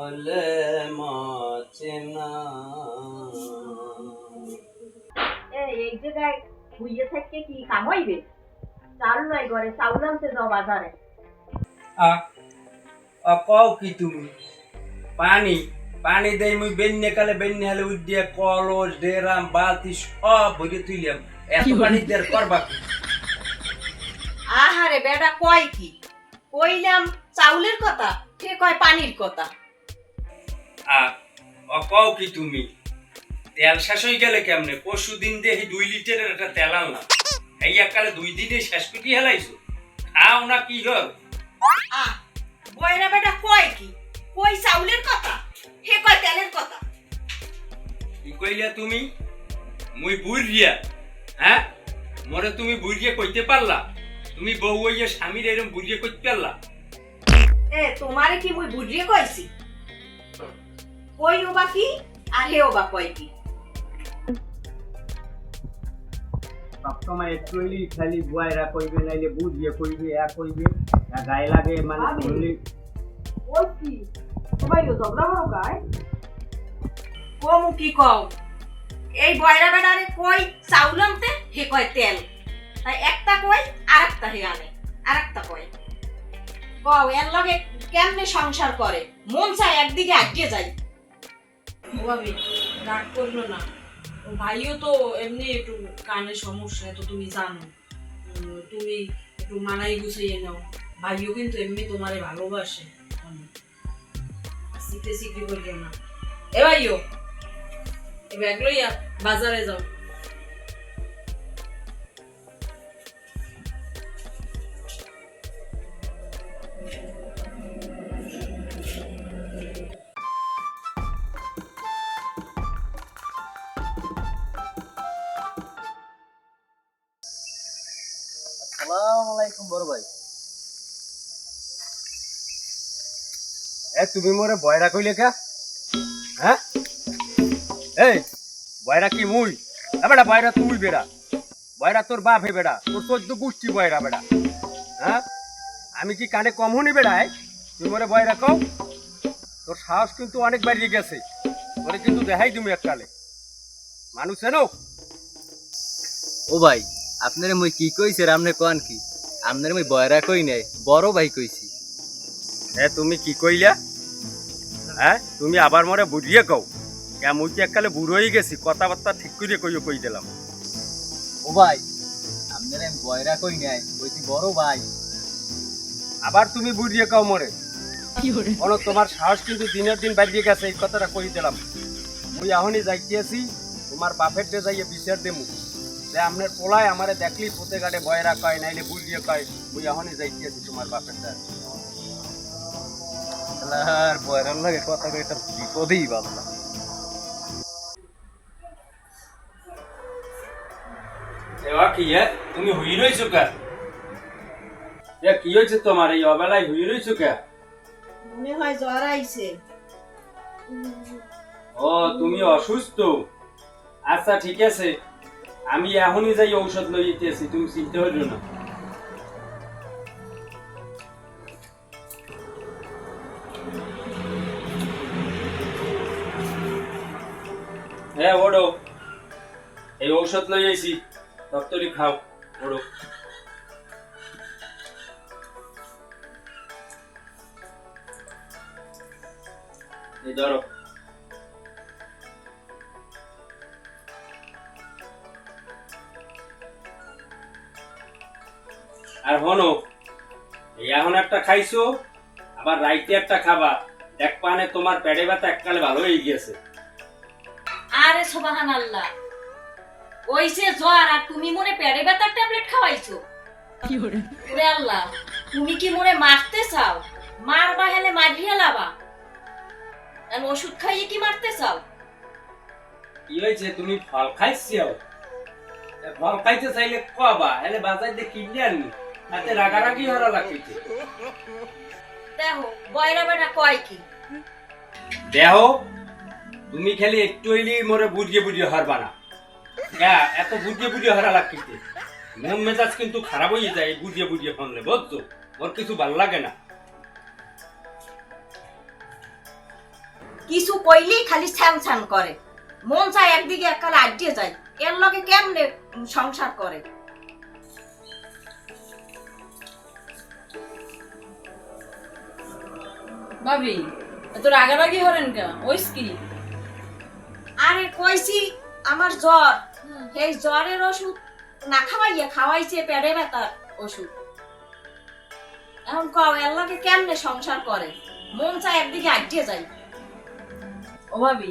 বলে মাচেনা এই জায়গায় বুঝে থাকতে কি কাম হইবে চাল নাই ঘরে চাউল আনতে যাও বাজারে। কও কি তুমি? পানি পানি দেই মুই বেন্যে কালে বেন্যে হলে উদ্দিয়ে কলস ডেরাম বালতি সব ভরে তুইলাম। এত পানি দের করবা কি? আহারে বেটা কয় কি? কইলাম চাউলের কথা সে কয় পানির কথা। আ অ কি তুমি? তেল শেষ হয়ে গেলে কেমনে? পরশু দিন দেখি দুই লিটারের একটা তেল আনলাম। এই এককালে দুই দিনে শেষ করে হেলাইছো? খাও না কি হল? বয়রা বেটা কয় কি? কই চাউলের কথা? হে কয় তেলের কথা? কি কইলে তুমি? মুই বুড়িয়া হ্যাঁ? মরে তুমি বুড়িয়ে কইতে পারলা? তুমি বউ হইয়া স্বামীর এরম বুড়িয়ে কইতে পারলা? এ তোমারে কি মুই বুঝিয়ে কইছি? কই ওবা কি? আর হে ওবা কয় কি? সবসময় হইলেই খালি বুয়াইরা কইবে নাইলে বুঝিয়ে কইবে এক কইবে গায়ে লাগে মানে? বললি। ওই কি? সবাই ও ঝগড়া হলো গায়। কমু কি কও? এই বয়রা বেড়ারে কই? চাউল আনতে? হে কয় তেল। তাই একটা কই আর একটা হে আনে। আর একটা কয় কও এর লগে কেমনে সংসার করে? মন চায় একদিকে আটকে যাই। ও ভাবি রাগ করল না। ভাইও তো এমনি একটু কানে সমস্যা তুমি জানো। তুমি একটু মানাই গুছিয়ে নাও। ভাইও কিন্তু এমনি তোমারে ভালোবাসে। শিখতে শিখতে করল না। এ ভাইও, এ ব্যাগ লইয়া বাজারে যাও। এ, তুমি মোরে বয়রা কইলে কা হ্যাঁ এই বয়রা কি মুই? বেটা বয়রা তুই বেড়া বয়রা তোর বাপ হে বেড়া তোর চোদ্দ গোষ্ঠী বয়রা বেড়া হ্যাঁ আমি কি কানে কম হনি বেড়ায় তুই মোরে বয়রা কও? তোর সাহস কিন্তু অনেক বাড়িয়ে গেছে। তোরে কিন্তু দেখাই তুমি এককালে। মানুষ এনো ও ভাই, আপনারে মই কি কইছে রামনে কোয়ান কি? আপনারে মই বয়রা কই নাই, বড় ভাই কইছি। এ তুমি কি কইলা? হ্যাঁ তুমি আবার মরে বুঝিয়ে কও। কে মুই কি এককালে বুড়ো হয়ে গেছি কথাবার্তা ঠিক করে কইও কই দিলাম। ও ভাই আপনারে আমি বয়রা কই নাই কইছি বড় ভাই। আবার তুমি বুঝিয়ে কও মরে। বলো তোমার সাহস কিন্তু দিনের দিন বাড়িয়ে গেছে এই কথাটা কই দিলাম। মুই এখনই যাইতেছি তোমার বাপের ডে যাইয়ে বিচার দেমু। যে আপনার পোলায় আমারে দেখলি পোতে গাড়ে বয়রা কয় নাইলে বুঝিয়ে কয় মুই এখনই যাইতেছি তোমার বাপের ডে লাগে কথা কই এটা বিপদেই এবার কি তুমি হুই রইছো কে? এ কি হয়েছে তোমার? এই অবেলায় হুই রইছো কে? মনে হয় জ্বর আইছে। ও তুমি অসুস্থ? আচ্ছা ঠিক আছে। আমি এখনই যাই ঔষধ লইতেছি তুমি চিনতে হইল না। হ্যাঁ ওড়ো এই ঔষধ লই আইছি ডক্টরি খাও ওড়ো এই ধরো। আর হনো, এই এখন একটা খাইছো, আবার রাইতে একটা খাবা। পানে তোমার পেটে ব্যথা এককালে ভালো হয়ে গিয়েছে। সোবাহান আল্লাহ ওই যে জ্বর আর তুমি মনে পেড়ে ব্যথার ট্যাবলেট খাওয়াইছো? ওরে? আল্লাহ তুমি কি মোরে মারতে চাও? মারবা হেলে মারিয়ে লাবা। আর ওষুধ খাইয়ে কি মারতে চাও? কি হয়েছে তুমি ফল খাইছিও ফল খাইতে চাইলে কবা এলে বাজার দিয়ে কিনে আনি তাতে রাগারাগি হরা লাগছে দেখো বয়রা বেটা কয় কি? দেহ তুমি খালি একটু হইলি মোরে বুঝিয়ে বুঝিয়ে হারবা না। হ্যাঁ এত বুঝিয়ে বুঝিয়ে হারা লাগছে মন মেজাজ কিন্তু খারাপ হয়ে যায় এই বুঝিয়ে বুঝিয়ে ফোনলে বুঝছ? ওর কিছু ভালো লাগে না। কিছু কইলেই খালি ছ্যান ছ্যান করে। মন চায় একদিকে এককালে আড্ডিয়ে যায় এর লগে কেমনে সংসার করে? ভাবি এত রাগারাগি হরেন কেন? ওইস কি? আরে কইছি, আমার জ্বর। এই জ্বরের ওষুধ না খাওয়াইয়া খাওয়াইছে পেটে ব্যথার ওষুধ। এখন কও, এর কেমনে সংসার করে? মন চায় একদিকে আড্ডিয়ে যায় ও ভাবি,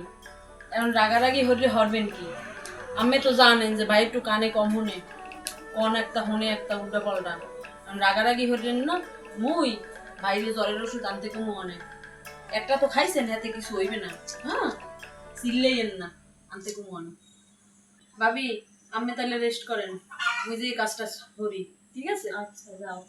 এখন রাগারাগি হলে হরবেন কি? আমি তো জানেন যে ভাই একটু কানে কম শুনে, কোন একটা শুনে একটা উল্টা পাল্টা। রাগারাগি হলেন না, মুই বাইরে জ্বরের ওষুধ আনতে কমু অনেক একটা তো খাইছেন, এতে কিছু হইবে না। হ্যাঁ? চিল্লেইন না আনতে কমু অনেক ভাবি আমি তাহলে রেস্ট করেন। ওই যে কাজটা করি ঠিক আছে? আচ্ছা যাও।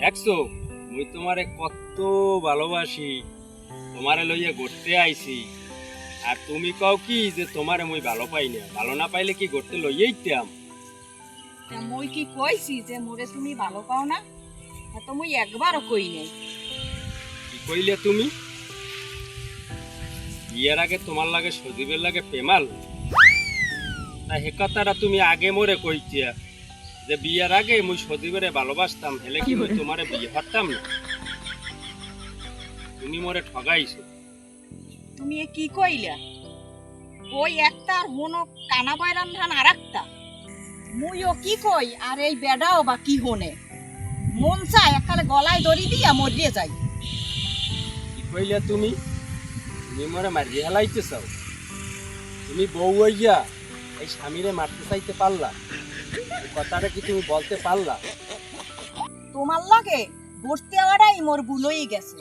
দেখছ? মুই তোমারে কত ভালোবাসি। তোমারে লইয়া ঘুরতে আইছি। আর তুমি কও কি যে তোমারে মই ভালো পাই না? ভালো না পাইলে কি ঘুরতে লইয়াইতাম মই কি কইছি যে মোরে তুমি ভালো পাও না? তো মুই একবারও কই নাই। কি কইলে তুমি? বিয়ের আগে তোমার লাগে সজীবের লাগে পেমাল তা হে কথাটা তুমি আগে মোরে কইতিয়া যে বিয়ের আগে মুই সজীবের ভালোবাসতাম হেলে কি মুই তোমারে বিয়ে করতাম না? তুমি মোরে ঠগাইছো। তুমি এ কি কইলা? ওই একটা আর হনো কানা বাইরান ধান আর একটা মুইও কি কই আর এই বেডাও বা কি হনে? মন চায় একালে গলায় দড়ি দিয়া মরিয়ে যাই। কি কইলে তুমি? তুমি মোরে মারিয়ে হেলাইতে চাও। তুমি বউ হইয়া এই স্বামীরে মারতে চাইতে পারলা। কথাটা কি তুমি বলতে পারলা? তোমার লাগে বসতে আওয়াটাই মোর ভুলই গেছে।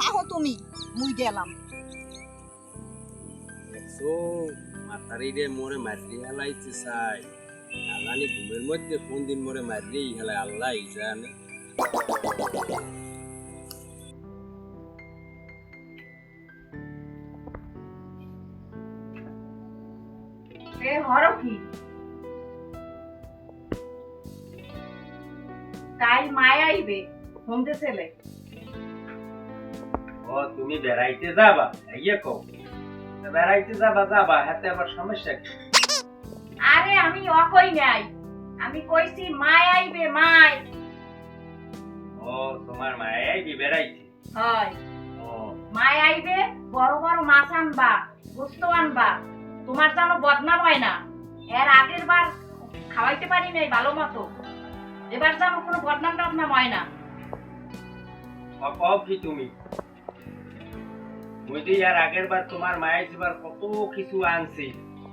থাকো তুমি। মুই গেলাম। দেখছ মাতারি রে মোরে মারিয়ে হেলাইতে চাই। না জানি ঘুমের মধ্যে কোন দিন মোরে মারিয়েই হেলায় আল্লাহ জানে। এ হরো কি? কাল মায় আইবে সন্ধে ছেলে ও তুমি বেড়াইতে যাবা? ইয়ে কো বেড়াইতে যাবা যাবা হাতে আবার সমস্যা কি? আরে আমি অকই নাই। আমি কইছি মায় আইবে মায়। ও তোমার মায়াই বি বেড়াইছে হয়। ও। মায় আইবে বড় বড় মাছ আনবা গোস্ত আনবা। তোমার যেন বদনাম হয় না। এর আগের বার খাওয়াইতে পারি নাই ভালো মতো। এবার যেন কোনো বদনাম টদনাম হয় না। ও কি তুমি? মুই তো ইয়ার আগের বার তোমার মায়ের যেবার কত কিছু আনছি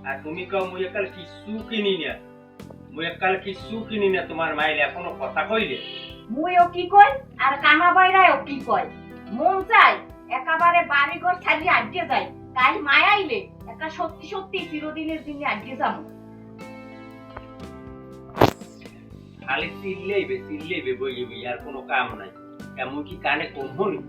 আর তুমি কও মুই একাল কিছু কিনি না মুই একাল কিছু কিনি না তোমার মায়ের এখনও কথা কইলে। মুইও কি কই আর কানা বাইরাও কি কয়? মন চাই একেবারে বাড়ি ঘর ছাড়িয়ে আড্ডে যাই তাই মায় আইলে একটা সত্যি সত্যি চিরদিনের দিনে আড্ডে যাব। খালি চিল্লেইবে চিল্লেইবে বইবে আর কোনো কাম নাই। এমন কি কানে কম হনি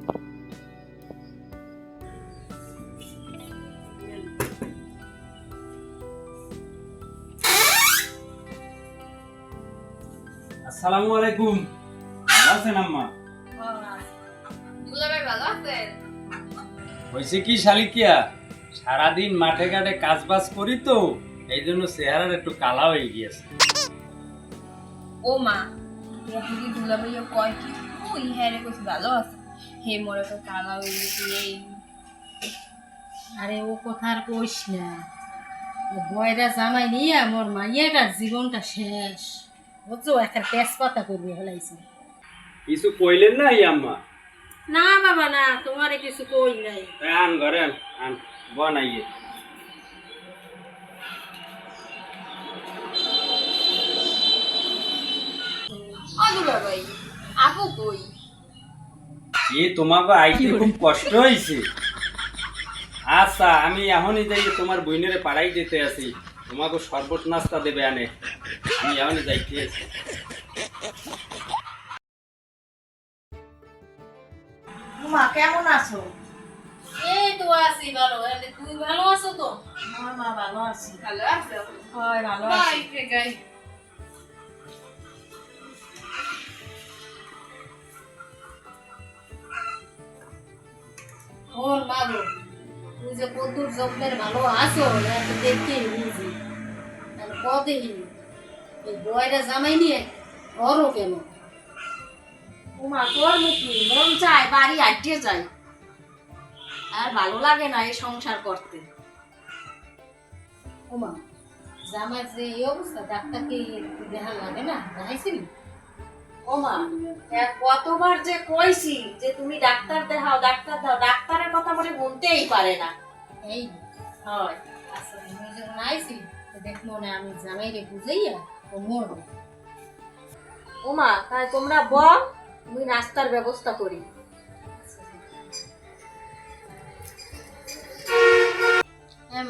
আসসালামু আলাইকুম। ভালো আছেন আম্মা? দুলাভাই ভালো আছেন? হয়েছে কি শালিকিয়া? সারাদিন মাঠে ঘাটে কাজ বাজ করি তো এই জন্য চেহারার একটু কালা হয়ে গিয়েছে। ও মা দুলাভাইও কয় কি? ওই হ্যাঁ রে কইছি ভালো আছে। হে মোরে তো কালা হয়ে গেছে এই আরে ও কথা আর কইস না। বয়রা জামাই নিয়ে মোর মাইয়াটার জীবনটা শেষ। বুঝছ? একটা তেজপাতা করবে হেলাইছে। কিছু কইলেন না আম্মা? না বাবা না তোমারে কিছু কই নাই। আন ঘরে আন আন বনাইয়ে ভাই আপু কই? এ তোমাকে আইতে খুব কষ্ট হয়েছে আচ্ছা আমি এখনই যাই তোমার বইনেরে পাড়াই দিতে আছি তোমাকে শরবত নাস্তা দেবে আনে। আমি এখনই যাইতে আছি মা কেমন আছো? এই তো আছি ভালো ভালো আছো তো? আমার মা ভালো আছি। ভালো আছো? হয় ভালো বাই গাই। ওর বাবু যে কদ্দুর জব্দের ভালো আছো এত দেখে বুঝি আর কদেহি এই বয়রা জামাই নিয়ে ঘরও কেন? উমা, তোর মুখি মন চায় বাড়ি আটকে যাই। আর ভালো লাগে না এই সংসার করতে। ওমা জামাই যে এই অবস্থা, ডাক্তারকে দেখা লাগে না? দেখাইছিলি? ওমা এক কতবার যে কইছি যে তুমি ডাক্তার দেখাও ডাক্তার দাও ডাক্তারের কথা বলতেই পারে না। এই হয় আচ্ছা তুমি যখন আইছি দেখব না আমি জামাইরে বুঝাইয়া ও মরবো। ওমা তাই তোমরা বল নাস্তার ব্যবস্থা করি। হ্যাঁ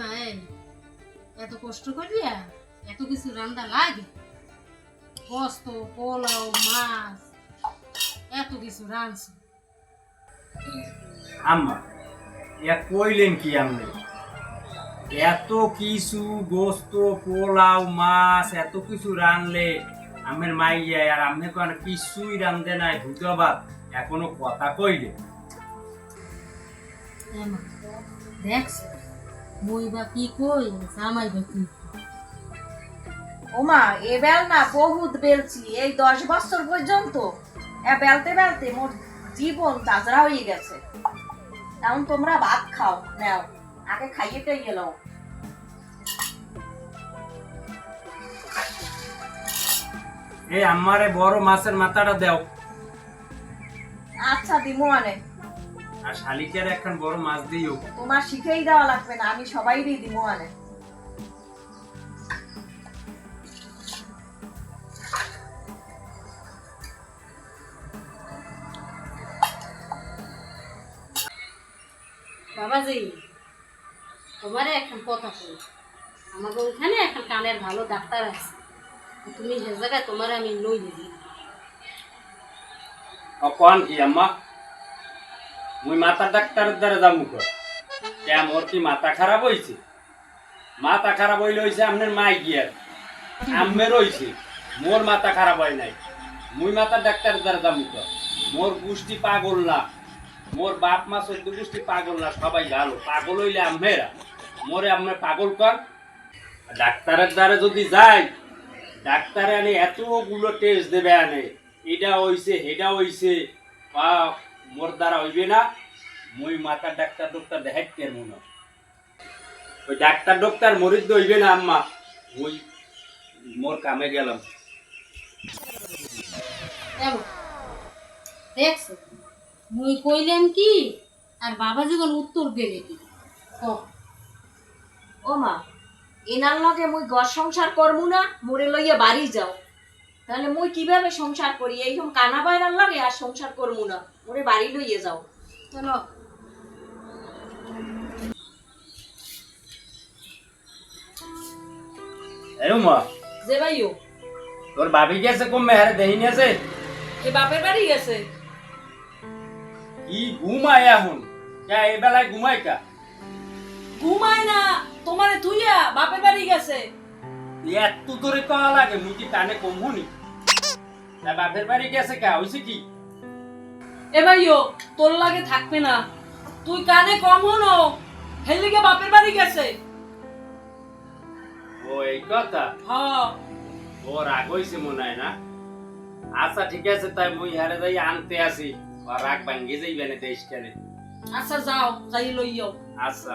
এত কষ্ট করিয়া এত কিছু রান্না লাগে? পোস্ত পোলাও মাছ এত কিছু রাঁধছ। আম্মা এ কইলেন কি আপনি? এত কিছু গোস্ত পোলাও মাছ এত কিছু রানলে আমের মাইয়া আর আপনি কোন কিছুই রান্ধে নাই ভুজবাদ এখনও কথা কইলে হ্যাঁ মই বা কি কই জামাই বা কি। ওমা এ বেল না বহুত বেলছি এই দশ বছর পর্যন্ত। বেলতে বেলতে মোর জীবন তাজরা হয়ে গেছে। এখন তোমরা ভাত খাও নাও আগে খাইয়ে টাইয়ে গেল এই আমারে বড় মাছের মাথাটা দাও। আচ্ছা দিমু আনে। আর শালিকের একখান বড় মাছ দিও। তোমার শিখেই দেওয়া লাগবে না আমি সবাই দিমু আনে। বাবাজি তোমারে এখন কথা এখন কানের ভালো ডাক্তার আছে। তুমি সে জায়গায় তোমার আমি লই দিবি। কি আম্মা, মুই মাথা দ্বারা যাব কে মাথা খারাপ হইছে? মাথা খারাপ হইলে হইছে আপনার মাই গিয়ার। আম্মের হইছে, মোর মাথা খারাপ হয় নাই। মুই মাথা ডাক্তারের দ্বারা যাব মোর গোষ্ঠী পাগল না। মোর বাপ মা চোদ্দ গোষ্ঠী পাগল না, সবাই ভালো। পাগল হইলে আম্মেরা। মোরে আম্মে পাগল কর। ডাক্তারের দ্বারা যদি যাই ডাক্তারে আনে এতগুলো টেস্ট দেবে আনে। এটা হইছে এটা হইছে। বা মোর দ্বারা হইবে না। মুই মাথার ডাক্তার ডক্টর দেখাইতে পারব না। ওই ডাক্তার ডক্টর মরিদ হইবে না আম্মা। মুই মোর কামে গেলাম। দেখছ? মুই কইলাম কি? আর বাবা যখন উত্তর দেবে কি? ও ওমা এনার লগে মুই ঘর সংসার করমু না মোরে লইয়া বাড়ি যাও। তাহলে মুই কীভাবে সংসার করি? এইরকম কানা বাইরার লাগে আর সংসার করমু না মোরে বাড়ি লইয়ে যাও। চলো। এরম মা যে ভাইও। তোর ভাবি গেছে কমে হারে দেহিনি আছে এ বাপের বাড়ি গেছে। কি ঘুমায় এখন। কে এ বেলায় ঘুমায় কা? ঘুমায় না তোমারে তুইয়া বাপের বাড়ি গেছে। এত দূরে কওয়া লাগে মুই কি কানে কম শুনি তা বাপের বাড়ি গেছে কা হইছে কি? এ ভাইও তোর লাগে থাকবে না। তুই কানে কম হনো হেলিকে বাপের বাড়ি গেছে। ও এই কথা? হ্যাঁ। ও রাগ হইছে মনে হয় না? আচ্ছা ঠিক আছে তাই মুই হারে যাই আনতে আসি। আর রাগ ভাঙ্গি যাইবে না দেশ কেনে আচ্ছা যাও যাই লই যাও আচ্ছা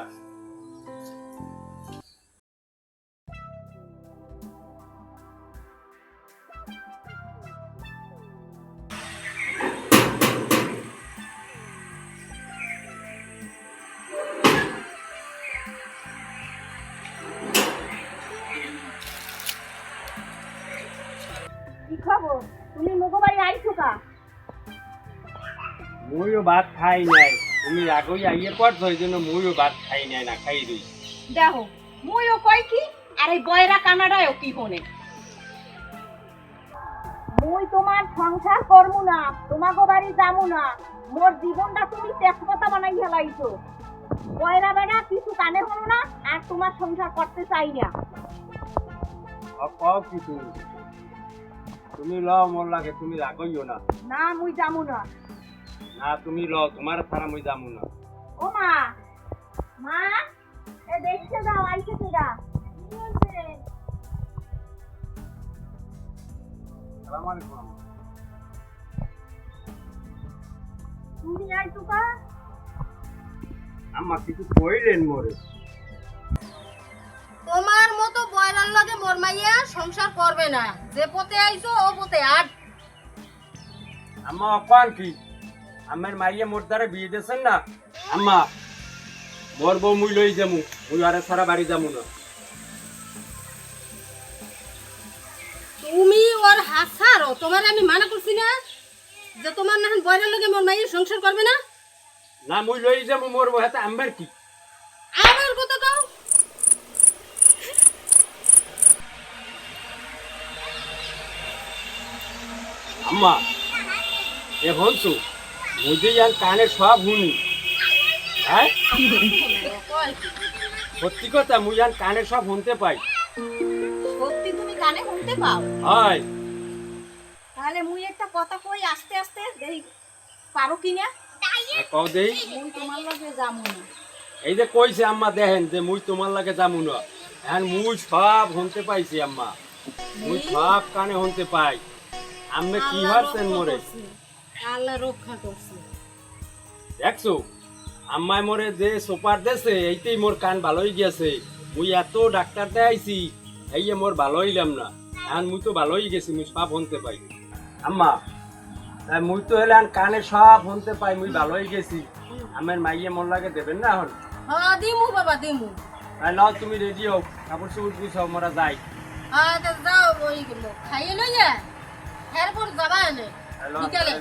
কি খবর তুমি মুখবাড়ি আইছো কা মুইও ভাত খাই নাই। তুমি আগই আইয়ে পড়ছো এই জন্য মুইও ভাত খাই নাই না খাই রই দেখো মুইও কই কি আর এই বয়রা কানাডায়ও কি হনে মুই তোমার সংসার করমু না তোমাগো বাড়ি যামু না মোর জীবনটা তুমি তেজপাতা বানাই হেলাইছো বয়রা বেড়া কিছু কানে হলো না আর তোমার সংসার করতে চাই না। কও কি তুমি? তুমি লও মোর লাগে তুমি রাগইও না। না মুই যামু না। না তুমি লও তোমার ছাড়া মুই যামু না। ও মা মা এ দেখতে দাও আইছে সালাম আলাইকুম তুমি আইছো কা আম্মা কিছু কইলেন মোরে? তোমার মতো বয়রার লগে মোর মাইয়া সংসার করবে না। যে পথে আইছো ও পথে আট আম্মা অকান কি? আমার মাইয়ে মোর দ্বারা বিয়ে দিয়েছেন না? আম্মা মোর বউ মুই লই যামু মুই আরে সারা বাড়ি যামু না। তুমি ওর হাত ছাড়ো তোমার আমি মানা করছি না? যে তোমার না বয়রার লগে মোর মাইয়া সংসার করবে না? না মুই লই যামু মোর বউ হাতে আমার কি? আমার কথা কও। আম্মা এ হনছু মুই যে ইয়ান কানে সব শুনি হ্যাঁ? সত্যি কথা মুই ইয়ান কানে সব শুনতে পাই। সত্যি তুমি কানে শুনতে পাও? হয়। তাহলে মুই একটা কথা কই আস্তে আস্তে দেই। পারো কিনা আর কও দেই। মুই তোমার লগে যামু না। এই যে কইছে আম্মা দেখেন যে মুই তোমার লাগে যামু না। এখন মুই সব শুনতে পাইছি আম্মা। মুই সব কানে শুনতে পাই। আমি কি হারছেন মোরে। আল্লাহ রক্ষা করছে। দেখছ আম্মাই মোরে যে সুপার দেছে এইতেই মোর কান ভালোই গেছে। মুই এত ডাক্তার দেখাইছি এই মোর ভালো হইলাম না। এখন মুই তো ভালোই গেছি মুই সব শুনতে পাই। আম্মা মুই তো হলে কানে সব শুনতে পাই মুই ভালোই গেছি। আমার মাইয়ে মোর লাগে দেবেন না এখন? হ্যাঁ দিমু বাবা দিমু। তাই নাও তুমি রেডি হও কাপড় চোপড় গুছাও মোরা যাই। হ্যাঁ যাও খাইয়ে লইয়া এরপর যাবা এনে। বিকালে।